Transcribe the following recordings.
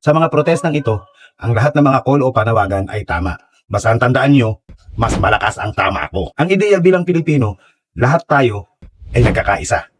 Sa mga protestang ito, ang lahat ng mga call o panawagan ay tama. Basta ang tandaan nyo, mas malakas ang tama ko. Ang ideya bilang Pilipino, lahat tayo ay nagkakaisa.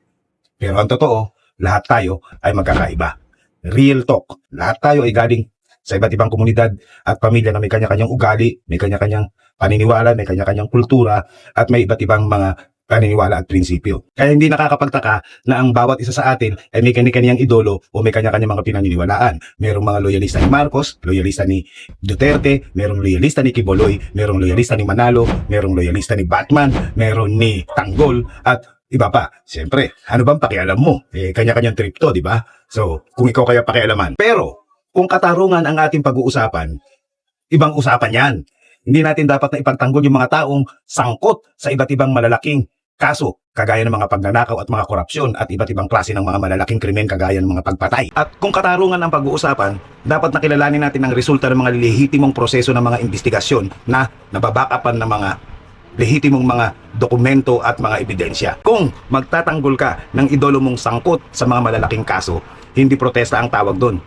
Pero ang totoo, lahat tayo ay magkakaiba. Real talk. Lahat tayo ay galing sa iba't ibang komunidad at pamilya na may kanya-kanyang ugali, may kanya-kanyang paniniwala, may kanya-kanyang kultura, at may iba't ibang mga paniniwala at prinsipyo. Kaya hindi nakakapagtaka na ang bawat isa sa atin ay may kanya-kanyang idolo o may kanya-kanyang mga pinaniniwalaan. Merong mga loyalista ni Marcos, loyalista ni Duterte, merong loyalista ni Kiboloy, merong loyalista ni Manalo, merong loyalista ni Batman, meron ni Tanggol, at iba pa. Siyempre, ano bang pakialam mo? Eh, kanya-kanyang trip to, di ba? So, kung ikaw kaya pakialaman. Pero, kung katarungan ang ating pag-uusapan, ibang usapan yan. Hindi natin dapat na ipagtanggol yung mga taong sangkot sa iba't ibang malalaking kaso, kagaya ng mga pagnanakaw at mga korupsyon at iba't ibang klase ng mga malalaking krimen kagaya ng mga pagpatay. At kung katarungan ang pag-uusapan, dapat nakilalanin natin ang resulta ng mga lehitimong proseso ng mga investigasyon na nababakapan ng mga lehitimong mga dokumento at mga ebidensya. Kung magtatanggol ka ng idolo mong sangkot sa mga malalaking kaso, hindi protesta ang tawag doon.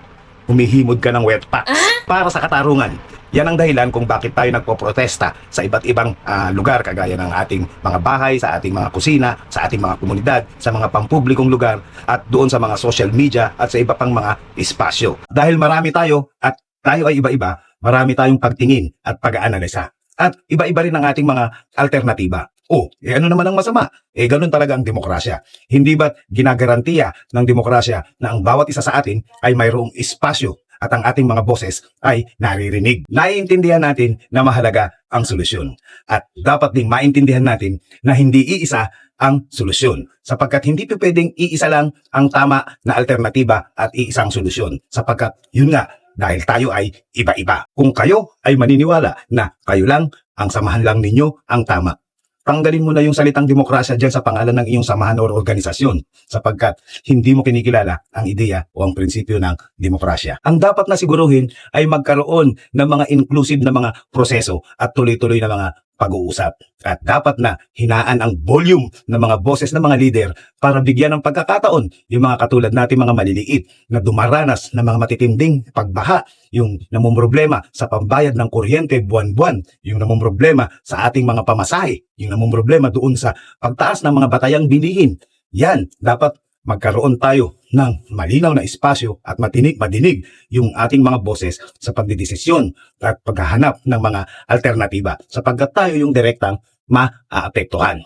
Humihimod ka ng wet packs para sa katarungan. Yan ang dahilan kung bakit tayo nagpo-protesta sa iba't ibang ah, lugar kagaya ng ating mga bahay, sa ating mga kusina, sa ating mga komunidad, sa mga pampublikong lugar at doon sa mga social media at sa iba pang mga espasyo. Dahil marami tayo at tayo ay iba-iba, marami tayong pagtingin at pag-aanalisa. At iba-iba rin ang ating mga alternatiba. Oh, eh ano naman ang masama? Eh ganun talaga ang demokrasya. Hindi ba't ginagarantiya ng demokrasya na ang bawat isa sa atin ay mayroong espasyo at ang ating mga boses ay naririnig. Naiintindihan natin na mahalaga ang solusyon. At dapat ding maintindihan natin na hindi iisa ang solusyon. Sapagkat hindi pa pwedeng iisa lang ang tama na alternatiba at iisang solusyon. Sapagkat yun nga, dahil tayo ay iba-iba. Kung kayo ay maniniwala na kayo lang, ang samahan lang ninyo ang tama. Tanggalin mo na yung salitang demokrasya dyan sa pangalan ng iyong samahan o organisasyon sapagkat hindi mo kinikilala ang ideya o ang prinsipyo ng demokrasya. Ang dapat na siguruhin ay magkaroon ng mga inclusive na mga proseso at tuloy-tuloy na mga pag-uusap. At dapat na hinaan ang volume ng mga boses ng mga leader para bigyan ng pagkakataon yung mga katulad natin mga maliliit na dumaranas ng mga matitinding pagbaha, yung namumroblema sa pambayad ng kuryente buwan-buwan, yung namumroblema sa ating mga pamasahe, yung namumroblema doon sa pagtaas ng mga batayang bilihin. Yan, dapat magkaroon tayo ng malinaw na espasyo at matinig madinig yung ating mga boses sa pagdidesisyon at paghahanap ng mga alternatiba sapagkat tayo yung direktang maaapektuhan.